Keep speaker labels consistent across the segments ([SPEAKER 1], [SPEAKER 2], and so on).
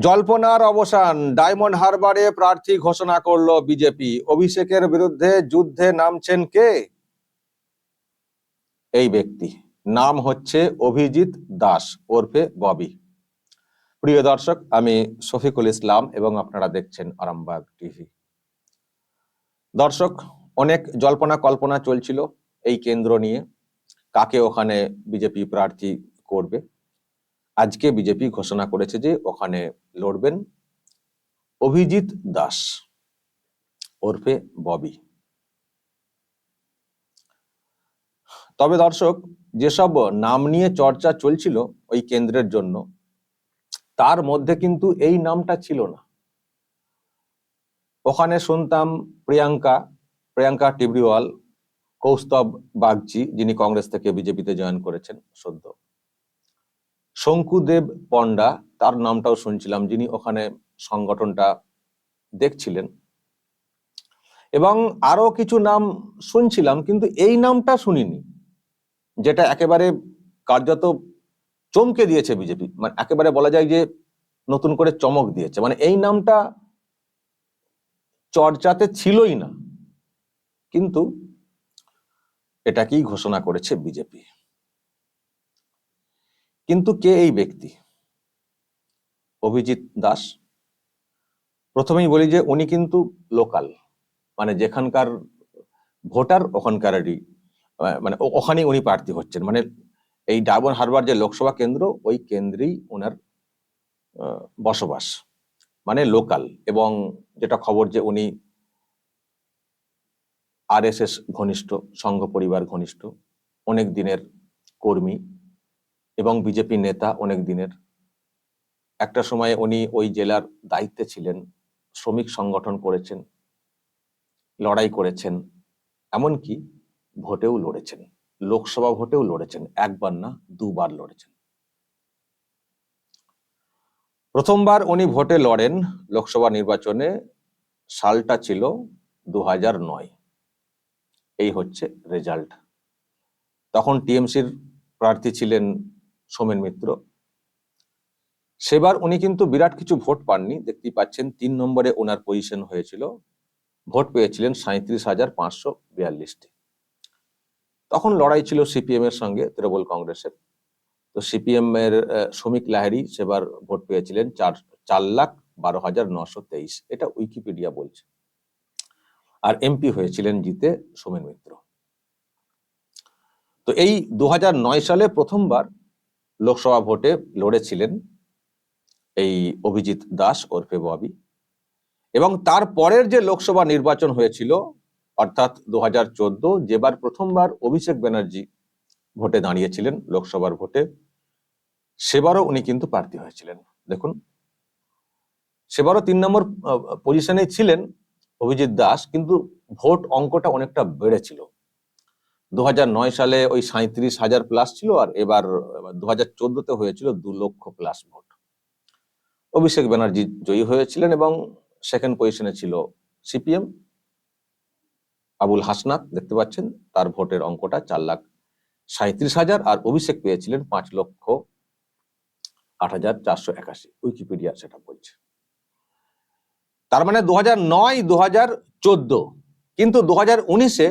[SPEAKER 1] জল্পনার অবসান, ডায়মন্ড হারবারে প্রার্থী ঘোষণা করল বিজেপি। অভিষেকের বিরুদ্ধে যুদ্ধে নামছেন কে? এই ব্যক্তি। নাম হচ্ছে অভিজিৎ দাস, ওরফে ববি। প্রিয় দর্শক, আমি শফিকুল ইসলাম এবং আপনারা দেখছেন আরামবাগ টিভি। দর্শক, অনেক জল্পনা কল্পনা চলছিল এই কেন্দ্র নিয়ে। কাকে ওখানে বিজেপি প্রার্থী করবে? আজকে বিজেপি ঘোষণা করেছে যে ওখানে লড়বেন অভিজিৎ দাস ওরফে ববি। তবে দর্শক, যেসব নাম নিয়ে চর্চা চলছিল ওই কেন্দ্রের জন্য, তার মধ্যে কিন্তু এই নামটা ছিল না। ওখানে শুনতাম প্রিয়াঙ্কা প্রিয়াঙ্কা টিবরিওয়াল, কৌস্তব বাগচি, যিনি কংগ্রেস থেকে বিজেপিতে জয়েন করেছেন, সদ্য। শঙ্কুদেব পণ্ডা, তার নামটাও শুনছিলাম, যিনি ওখানে সংগঠনটা দেখছিলেন। এবং আরও কিছু নাম শুনছিলাম, কিন্তু এই নামটা শুনিনি, যেটা একেবারে কার্যত চমকে দিয়েছে বিজেপি। মানে একেবারে বলা যায় যে নতুন করে চমক দিয়েছে। মানে এই নামটা চর্চাতে ছিলই না, কিন্তু এটাকেই ঘোষণা করেছে বিজেপি? কিন্তু কে এই ব্যক্তি? অভিজিৎ দাস। প্রথমেই বলি যে উনি কিন্তু লোকাল। মানে যেখানকার ভোটার ওখানকারই মানে ওখানেই উনি প্রার্থী হচ্ছেন। মানে এই ডাবন হারবার যে লোকসভা কেন্দ্র, ওই কেন্দ্রেই ওনার বসবাস। মানে লোকাল। এবং যেটা খবর যে উনি আরএসএস ঘনিষ্ঠ, সংঘ পরিবার ঘনিষ্ঠ, অনেক দিনের কর্মী। এবং বিজেপি নেতা অনেক দিনের। একটা সময়ে উনি ওই জেলার দায়িত্বে ছিলেন, শ্রমিক সংগঠন করেছেন, লড়াই করেছেন, এমনকি ভোটেও লড়েছেন, লোকসভা ভোটেও লড়েছেন, একবার না দুবার লড়েছেন। প্রথমবার উনি ভোটে লড়েন লোকসভা নির্বাচনে সালটা ছিল দু নয়। এই হচ্ছে রেজাল্ট। তখন টিএমসির প্রার্থী ছিলেন সোমেন মিত্র। সেবার উনি কিন্তু বিরাট কিছু ভোট পাননি। দেখতেই পাচ্ছেন, তিন নম্বরে ওনার পজিশন হয়েছিল। ভোট পেয়েছিলেন সাঁত্রিশ হাজার পাঁচশো বিয়াল্লিশটি। তখন লড়াই ছিল সিপিএম এর সঙ্গে, তৃণমূল কংগ্রেসের। তো সিপিএম এর শ্রমিক লাহিড়ী সেবার ভোট পেয়েছিলেন চার চার লাখ বারো হাজার নশো তেইশ। এটা উইকিপিডিয়া বলছে। আর এমপি হয়েছিলেন জিতে সোমেন মিত্র। তো এই দু সালে প্রথমবার লোকসভা ভোটে লড়েছিলেন এই অভিজিৎ দাস ওরফে ববি। এবং তার পরের যে লোকসভা নির্বাচন হয়েছিল, অর্থাৎ দু হাজার চোদ্দ, যেবার প্রথমবার অভিষেক ব্যানার্জি ভোটে দাঁড়িয়েছিলেন লোকসভার ভোটে, সেবারও উনি কিন্তু প্রার্থী হয়েছিলেন। দেখুন, সেবারও তিন নম্বর পজিশনে ছিলেন অভিজিৎ দাস, কিন্তু ভোট অঙ্কটা অনেকটা বেড়েছিল। দু নয় সালে ওই সাঁত্রিশ হাজার প্লাস ছিল আর এবার দু হাজার চোদ্দতে হয়েছিল দু লক্ষ প্লাস ভোট। অভিষেক ব্যানার্জি জয়ী হয়েছিলেন এবং সেকেন্ড পজিশনে ছিল সিপিএম আবুল হাসনাত, দেখতে পাচ্ছেন, তার ভোটের অঙ্কটা চার লাখ সাঁত্রিশ হাজার আর অভিষেক পেয়েছিলেন পাঁচ লক্ষ আট হাজার চারশো একাশি। উইকিপিডিয়া সেটা বলছে। তার মানে দু হাজার নয় দু হাজার চোদ্দ, কিন্তু দু হাজার উনিশে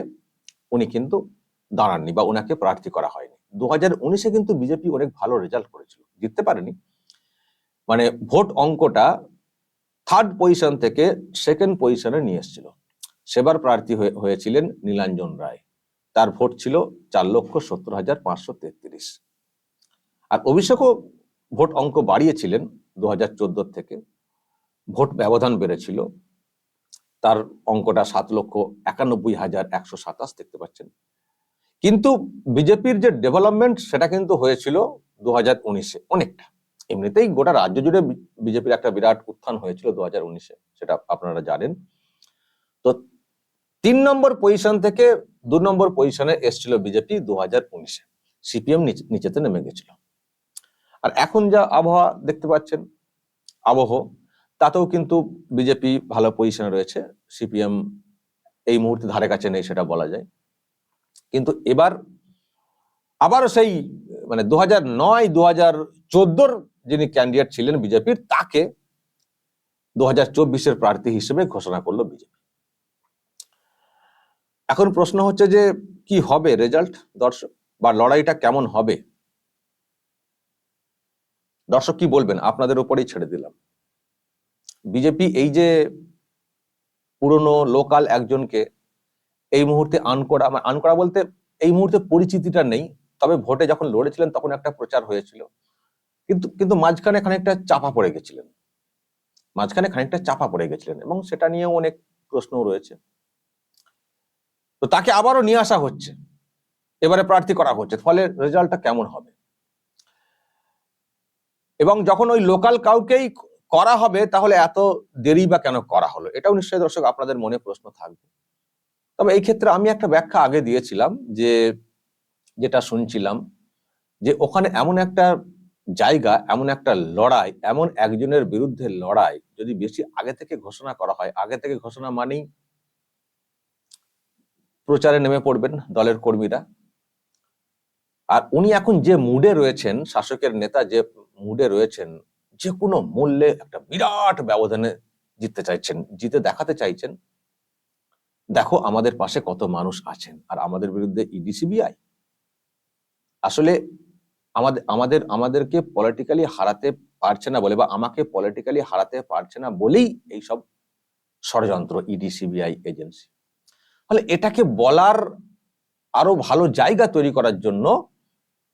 [SPEAKER 1] উনি কিন্তু দাঁড়াননি বা ওনাকে প্রার্থী করা হয়নি। দু হাজার উনিশে কিন্তু বিজেপি অনেক ভালো রেজাল্ট করেছিল। জিততে পারেনি। মানে ভোট অঙ্কটা থার্ড পজিশন থেকে সেকেন্ড পজিশনে নিয়ে এসেছিল। সেবার প্রার্থী হয়েছিলেন নীলাঞ্জন রায়। তার ভোট ছিল চার লক্ষ সত্তর হাজার পাঁচশো তেত্রিশ। আর অভিষেকও ভোট অঙ্ক বাড়িয়েছিলেন দু হাজার থেকে। ভোট ব্যবধান বেড়েছিল। তার অঙ্কটা সাত লক্ষ একানব্বই হাজার একশো সাতাশ দেখতে পাচ্ছেন। কিন্তু বিজেপির যে ডেভেলপমেন্ট সেটা কিন্তু হয়েছিল দু হাজার উনিশে অনেকটা। এমনিতেই গোটা রাজ্য জুড়ে বিজেপির একটা বিরাট উত্থান হয়েছিল দু হাজার উনিশে, সেটা আপনারা জানেন। তো তিন নম্বর পজিশন থেকে দু নম্বর পজিশনে এসেছিল বিজেপি দু হাজার উনিশে সিপিএম নিচেতে নেমে গেছিল। আর এখন যা আবহাওয়া দেখতে পাচ্ছেন, আবহ, তাতেও কিন্তু বিজেপি ভালো পজিশনে রয়েছে। সিপিএম এই মুহূর্তে ধারে কাছে নেই, সেটা বলা যায়। কিন্তু এবার আবারও সেই মানে দু হাজার নয় দু হাজার চোদ্দোর যিনি ক্যান্ডিডেট ছিলেন বিজেপির, তাকে দু হাজার চব্বিশের প্রার্থী হিসেবে ঘোষণা করল বিজেপি। এখন প্রশ্ন হচ্ছে যে, কি হবে রেজাল্ট দর্শক? বা লড়াইটা কেমন হবে? দর্শক কি বলবেন? আপনাদের উপরেই ছেড়ে দিলাম। বিজেপি এই যে পুরনো লোকাল একজনকে এই মুহূর্তে আনকরা মানে আনকরা বলতে এই মুহূর্তে পরিচিতিটা নেই, তবে ভোটে যখন লড়েছিলেন তখন একটা প্রচার হয়েছিল। কিন্তু কিন্তু মাঝখানে খানিকটা চাপা পড়ে গেছিলেন। মাঝখানে খানিকটা চাপা পড়ে গেছিলেন এবং সেটা নিয়েও অনেক প্রশ্ন রয়েছে। তো তাকে আবারও নিয়ে আসা হচ্ছে। এবারে প্রার্থী করা হচ্ছে, ফলে রেজাল্টটা কেমন হবে? এবং যখন ওই লোকাল কাউকেই করা হবে, তাহলে এত দেরি বা কেন করা হলো? এটাও নিশ্চয়ই দর্শক আপনাদের মনে প্রশ্ন থাকবে। তবে এই ক্ষেত্রে আমি একটা ব্যাখ্যা আগে দিয়েছিলাম যে, যেটা শুনছিলাম যে, ওখানে এমন একটা জায়গা, এমন একটা লড়াই, এমন একজনের বিরুদ্ধে লড়াই যদি বেশি আগে থেকে ঘোষণা করা হয়, আগে থেকে ঘোষণা মানেই প্রচারে নেমে পড়বেন দলের কর্মীরা। আর উনি এখন যে মুডে রয়েছেন, শাসকের নেতা যে মুডে রয়েছেন, যে কোনো মূল্যে একটা বিরাট ব্যবধানে জিততে চাইছেন, জিতে দেখাতে চাইছেন দেখো আমাদের পাশে কত মানুষ আছেন, আর আমাদের বিরুদ্ধে ইডি, সিবিআই। আসলে আমাদের আমাদের, আমাদেরকে পলিটিক্যালি হারাতে পারছে না বলে বা আমাকে পলিটিক্যালি হারাতে পারছে না বলেই এই সব ষড়যন্ত্র ইডি, সিবিআই এজেন্সি। ফলে এটাকে বলার আরও ভালো জায়গা তৈরি করার জন্য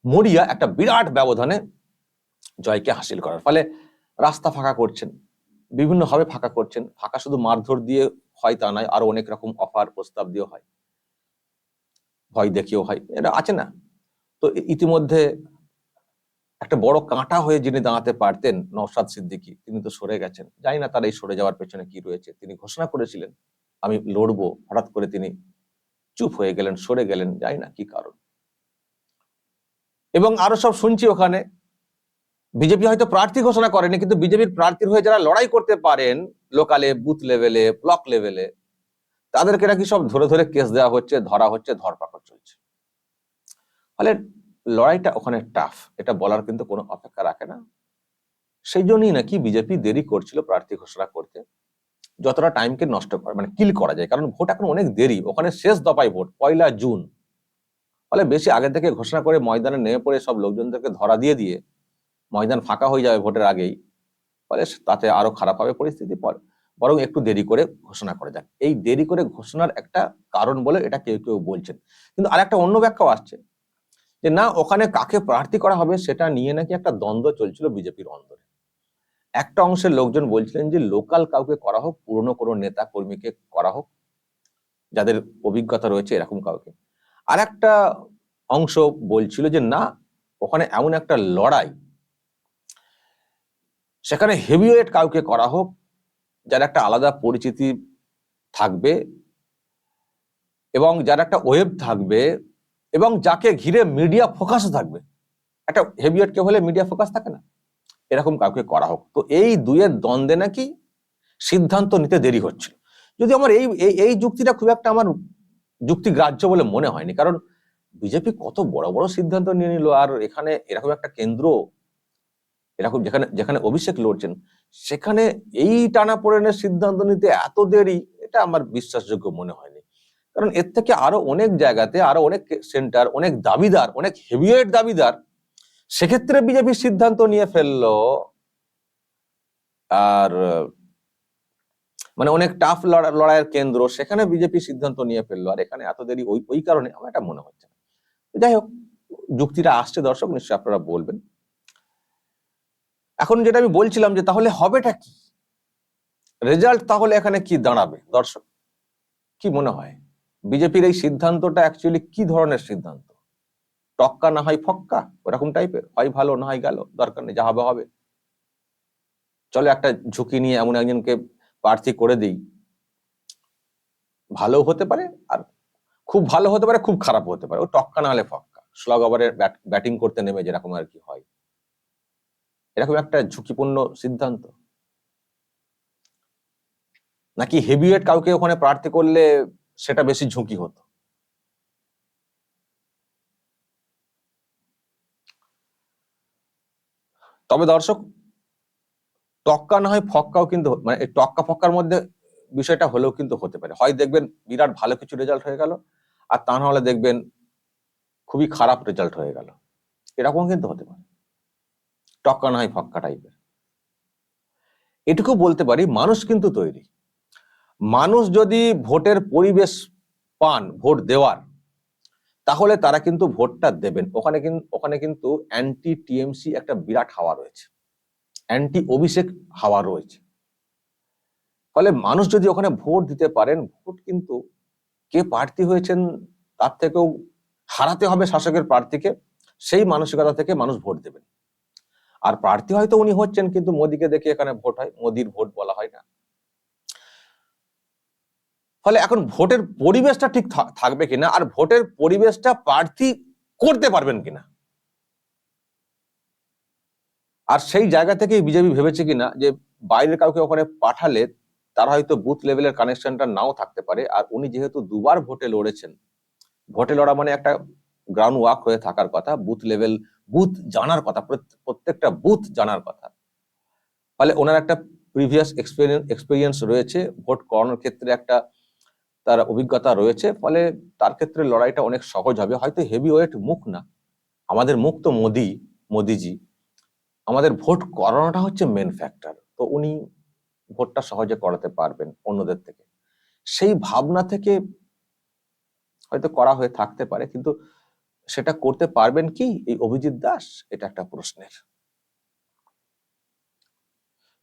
[SPEAKER 1] মরিয়া একটা বিরাট ব্যবধানে জয়কে হাসিল করার। ফলে রাস্তা ফাঁকা করছেন, বিভিন্নভাবে ফাঁকা করছেন, ফাঁকা শুধু মারধর দিয়ে হয় তা নয়, আরও অনেক রকম অফার প্রস্তাব দিয়ে হয়। ভয় দেখিয়েও হয় এটা আছে না। তো ইতিমধ্যে একটা বড় কাঁটা হয়ে যিনি দাঁড়াতে পারতেন, নওশাদ সিদ্দিকী, তিনি তো সরে গেছেন। জানি না তার এই সরে যাওয়ার পেছনে কি রয়েছে। তিনি ঘোষণা করেছিলেন, আমি লড়বো, হঠাৎ করে তিনি চুপ হয়ে গেলেন, সরে গেলেন, জানি না কি কারণ। এবং আরও সব শুনছি ওখানে, বিজেপি হয়তো প্রার্থী ঘোষণা করেনি, কিন্তু বিজেপির প্রার্থীর হয়ে যারা লড়াই করতে পারেন লোকালে বুথ লেভেলে ব্লক লেভেলে তাদেরকে নাকি সব ধরে ধরে কেস দেওয়া হচ্ছে, ধরা হচ্ছে, ধরপাকড় চলছে। ফলে লড়াইটা ওখানে টাফ এটা বলার কিন্তু কোনো অপেক্ষা রাখে না। সেই জন্যই নাকি বিজেপি দেরি করছিল প্রার্থী ঘোষণা করতে, যতটা টাইমকে নষ্ট করে মানে কিল করা যায়, কারণ ভোট এখন অনেক দেরি, ওখানে শেষ দফায় ভোট, পয়লা জুন। ফলে বেশি আগে থেকে ঘোষণা করে ময়দানে নেমে পড়ে সব লোকজনদেরকে ধরা দিয়ে দিয়ে ময়দান ফাঁকা হয়ে যাবে ভোটের আগেই। ফলে তাতে আরও খারাপ হবে পরিস্থিতি পর। বরং একটু দেরি করে ঘোষণা করে যাক। এই দেরি করে ঘোষণার একটা কারণ বলে এটা কেউ কেউ বলছেন। কিন্তু আরেকটা অন্য ব্যাখ্যাও আসছে, যে না, ওখানে কাকে প্রার্থী করা হবে সেটা নিয়ে নাকি একটা দ্বন্দ্ব চলছিল বিজেপির অন্দরে। একটা অংশের লোকজন বলছিলেন যে লোকাল কাউকে করা হোক, পুরনো কোনো নেতা কর্মীকে করা হোক, যাদের অভিজ্ঞতা রয়েছে এরকম কাউকে। আর একটা অংশ বলছিল যে না, ওখানে এমন একটা লড়াই সেখানে হেভিওয়েট কাউকে করা হোক, যার একটা আলাদা পরিচিতি থাকবে এবং যার একটা ওয়েব থাকবে এবং যাকে ঘিরে মিডিয়া ফোকাস থাকবে। একটা হেভিওয়েট কে হলে মিডিয়া ফোকাস থাকে না। এরকম কাউকে করা হোক। তো এই দুয়ের দ্বন্দ্বে নাকি সিদ্ধান্ত নিতে দেরি হচ্ছিল। যদি আমার এই, এই- এই যুক্তিটা খুব একটা আমার যুক্তি গ্রাহ্য বলে মনে হয়নি। কারণ বিজেপি কত বড় বড় সিদ্ধান্ত নিয়ে নিল আর এখানে এরকম একটা কেন্দ্র এরকম যেখানে যেখানে অভিষেক লড়ছেন, সেখানে এই টানাপোড়েনের সিদ্ধান্ত নিতে এত দেরি, এটা আমার বিশ্বাসযোগ্য মনে হয়নি। কারণ এর থেকে আরও অনেক জায়গাতে, আরও অনেক সেন্টার, অনেক দাবিদার, অনেক হেভিওয়েট দাবিদার, সেক্ষেত্রে বিজেপি সিদ্ধান্ত নিয়ে ফেলল, আর মানে অনেক টাফ লড়াইয়ের কেন্দ্র, সেখানে বিজেপি সিদ্ধান্ত নিয়ে ফেলল, আর এখানে এত দেরি ওই ওই কারণে, আমার এটা মনে হচ্ছে যাই হোক, যুক্তিটা আসছে দর্শক, নিশ্চয়ই আপনারা বলবেন। এখন যেটা আমি বলছিলাম যে তাহলে হবেটা কি? রেজাল্ট তাহলে এখানে কি দাঁড়াবে? দর্শক, কি মনে হয়? বিজেপির এই সিদ্ধান্তটা অ্যাকচুয়ালি কি ধরনের সিদ্ধান্ত? টক্কা না হয় ফক্কা? ওরকম টাইপের হয় ভালো না হয় গেল? দরকার নেই যা হবে হবে। চলো একটা ঝুঁকি নিয়ে এমন একজনকে প্রার্থী করে দিই। ভালো হতে পারে আর খুব ভালো হতে পারে, খুব খারাপ হতে পারে। ও টক্কা না হলে ফক্কা। স্লগ ওভারের ব্যাটিং করতে নেমে যেরকম আর কি হয়। এরকম একটা ঝুঁকিপূর্ণ সিদ্ধান্ত। নাকি হেভিওয়েট কাউকে ওখানে প্রার্থী করলে সেটা বেশি ঝুঁকি হতো? তবে দর্শক, টক্কা না হয় ফক্কাও কিন্তু মানে টক্কা ফক্কার মধ্যে বিষয়টা হলেও কিন্তু হতে পারে। হয় দেখবেন বিরাট ভালো কিছু রেজাল্ট হয়ে গেল, আর তা না হলে দেখবেন খুবই খারাপ রেজাল্ট হয়ে গেল। এরকম কিন্তু হতে পারে। টক্কা না হয় ফক্কা টাইপের। এটুকু বলতে পারি, মানুষ কিন্তু তৈরি। মানুষ যদি ভোটের পরিবেশ পান, ভোট দেওয়ার, তাহলে তারা কিন্তু ভোটটা দেবেন। ওখানে কিন্তু ওখানে কিন্তু অ্যান্টি টিএমসি একটা বিরাট হাওয়া রয়েছে। অ্যান্টি অভিষেক হাওয়া রয়েছে। ফলে মানুষ যদি ওখানে ভোট দিতে পারেন, ভোট কিন্তু কে প্রার্থী হয়েছেন তার থেকেও হারাতে হবে শাসকের প্রার্থীকে, সেই মানসিকতা থেকে মানুষ ভোট দেবেন। আর প্রার্থী হয়তো উনি হচ্ছেন, কিন্তু মোদিকে দেখে এখানে ভোট হয়। মোদির ভোট বলা হয় না। ফলে এখন ভোটের পরিবেশটা ঠিক থাকবে কিনা? আর ভোটের পরিবেশটা প্রার্থী করতে পারবেন কিনা? আর সেই জায়গা থেকেই বিজেপি ভেবেছে কিনা? যে বাইরের কাউকে ওখানে পাঠালে তার হয়তো বুথ লেভেলের কানেকশনটা নাও থাকতে পারে। আর উনি যেহেতু দুবার ভোটে লড়েছেন, ভোটে লড়া মানে একটা গ্রাউন্ড ওয়াক হয়ে থাকার কথা। বুথ লেভেল বুথ জানার কথা প্রত্যেকটা বুথ জানার কথা। ফলে ওনার একটা প্রিভিয়াস এক্সপিরিয়েন্স এক্সপিরিয়েন্স রয়েছে, ভোট করানোর ক্ষেত্রে একটা তার অভিজ্ঞতা রয়েছে, ফলে তার ক্ষেত্রে লড়াইটা অনেক সহজ হবে। হয়তো হেভি ওয়েট মুখ না, আমাদের মুখ তো মোদি, মোদিজি। আমাদের ভোট করানোটা হচ্ছে মেন ফ্যাক্টর তো উনি ভোটটা সহজে করাতে পারবেন অন্যদের থেকে। সেই ভাবনা থেকে হয়তো করা হয়ে থাকতে পারে, কিন্তু সেটা করতে পারবেন কি? এই অভিজিৎ দাস, এটা একটা প্রশ্নের।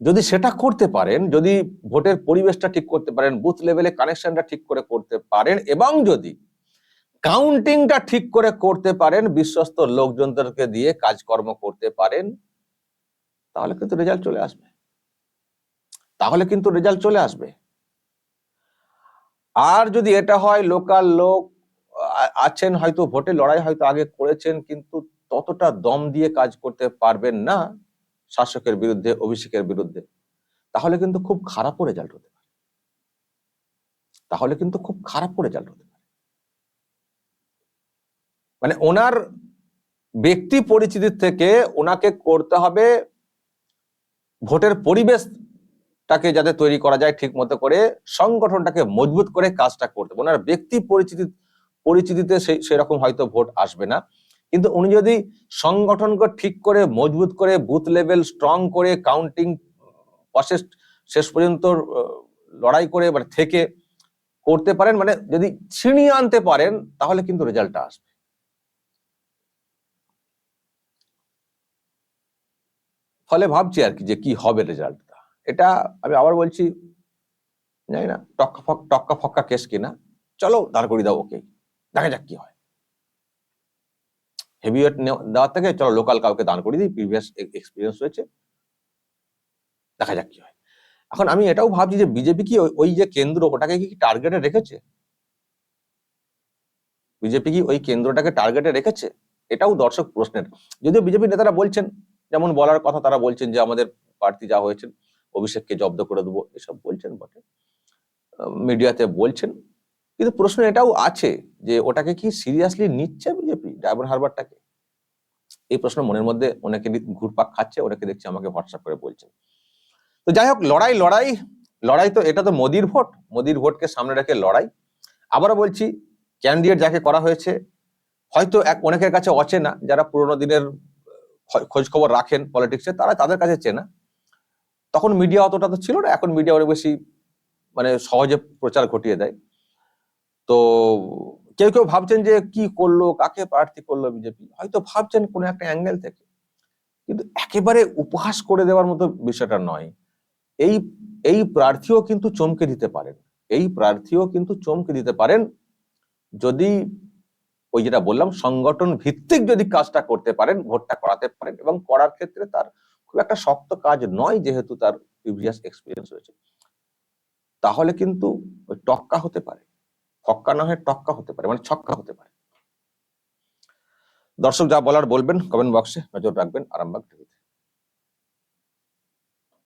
[SPEAKER 1] যদি সেটা করতে পারেন, যদি ভোটের পরিবেশটা ঠিক করতে পারেন বুথ লেভেলে কানেকশনটা ঠিক করে করতে পারেন, এবং যদি কাউন্টিংটা ঠিক করে করতে পারেন, বিশ্বস্ত লোকজনদেরকে দিয়ে কাজকর্ম করতে পারেন, তাহলে কিন্তু রেজাল্ট চলে আসবে। তাহলে কিন্তু রেজাল্ট চলে আসবে। আর যদি এটা হয় লোকাল লোক আছেন হয়তো, ভোটে লড়াই হয়তো আগে করেছেন, কিন্তু ততটা দম দিয়ে কাজ করতে পারবেন না শাসকের বিরুদ্ধে, অভিষেকের বিরুদ্ধে। তাহলে কিন্তু খুব খারাপও রেজাল্ট হতে পারে। তাহলে কিন্তু খুব খারাপও রেজাল্ট হতে পারে। মানে ওনার ব্যক্তি পরিচিতির থেকে ওনাকে করতে হবে ভোটের পরিবেশটাকে যাতে তৈরি করা যায় ঠিক মতো করে, সংগঠনটাকে মজবুত করে কাজটা করতে। ওনার ব্যক্তি পরিচিতি পরিচিতিতে সেই সেরকম হয়তো ভোট আসবে না। কিন্তু উনি যদি সংগঠনকে ঠিক করে, মজবুত করে, বুথ লেভেল স্ট্রং করে, কাউন্টিং প্রসেস শেষ পর্যন্ত লড়াই করে মানে থেকে করতে পারেন মানে যদি ছিনিয়ে আনতে পারেন, তাহলে কিন্তু রেজাল্টটা আসবে। ফলে ভাবছি আর কি যে কি হবে রেজাল্টটা এটা আমি আবার বলছি, জানি না, টক্কা ফক, টক্কা ফক্কা কেস কিনা। চলো, দাঁড় করিয়ে দাও ওকে দেখা যাক কি হয়। হেভিওয়েট দেওয়ার থেকে চলো লোকাল কাউকে দান করে দিই প্রিভিয়াস এক্সপিরিয়েন্স রয়েছে। দেখা যাক কি হয়। এখন আমি এটাও ভাবছি যে বিজেপি কি ওই- ওই যে কেন্দ্র ওটাকে কি টার্গেটে রেখেছে? বিজেপি কি ওই কেন্দ্রটাকে টার্গেটে রেখেছে? এটাও দর্শক প্রশ্নের। যদিও বিজেপি নেতারা বলছেন, যেমন বলার কথা তারা বলছেন যে আমাদের প্রার্থী যা হয়েছেন, অভিষেককে জব্দ করে দেবো, এসব বলছেন বটে। মিডিয়াতে বলছেন। কিন্তু প্রশ্ন এটাও আছে যে ওটাকে কি সিরিয়াসলি নিচ্ছে বিজেপি ডায়মন্ড হারবারটাকে? এই প্রশ্ন মনের মধ্যে অনেকে ঘুরপাক খাচ্ছে, অনেকে দেখছি আমাকে হোয়াটসঅ্যাপ করে বলছেন। তো যাই হোক, লড়াই লড়াই লড়াই তো এটা তো মোদির ভোট, মোদির ভোটকে সামনে রেখে লড়াই। আবারও বলছি ক্যান্ডিডেট যাকে করা হয়েছে, হয়তো এক অনেকের কাছে অচেনা, যারা পুরোনো দিনের খোঁজ খবর রাখেন পলিটিক্সে তারা তাদের কাছে চেনা। তখন মিডিয়া অতটা তো ছিল না, এখন মিডিয়া অনেক বেশি মানে সহজে প্রচার ঘটিয়ে দেয়। তো কেউ কেউ ভাবছেন যে কি করল, কাকে প্রার্থী করল বিজেপি? হয়তো ভাবছেন কোনো একটা অ্যাঙ্গেল থেকে। কিন্তু একেবারে উপহাস করে দেওয়ার মতো বিষয়টা নয়। এই এই প্রার্থীও কিন্তু চমকে দিতে পারেন। এই প্রার্থীও কিন্তু চমকে দিতে পারেন যদি ওই যেটা বললাম, সংগঠন ভিত্তিক যদি কাজটা করতে পারেন, ভোটটা করাতে পারেন এবং করার ক্ষেত্রে তার খুব একটা শক্ত কাজ নয় যেহেতু তার প্রিভিয়াস এক্সপিরিয়েন্স রয়েছে। তাহলে কিন্তু টক্কা হতে পারে। ফক্কা না হয়ে টক্কা হতে পারে মানে ছক্কা হতে পারে। দর্শক যা বলার বলবেন কমেন্ট বক্সে নজর রাখবেন, আরামবাগ টিভিতে।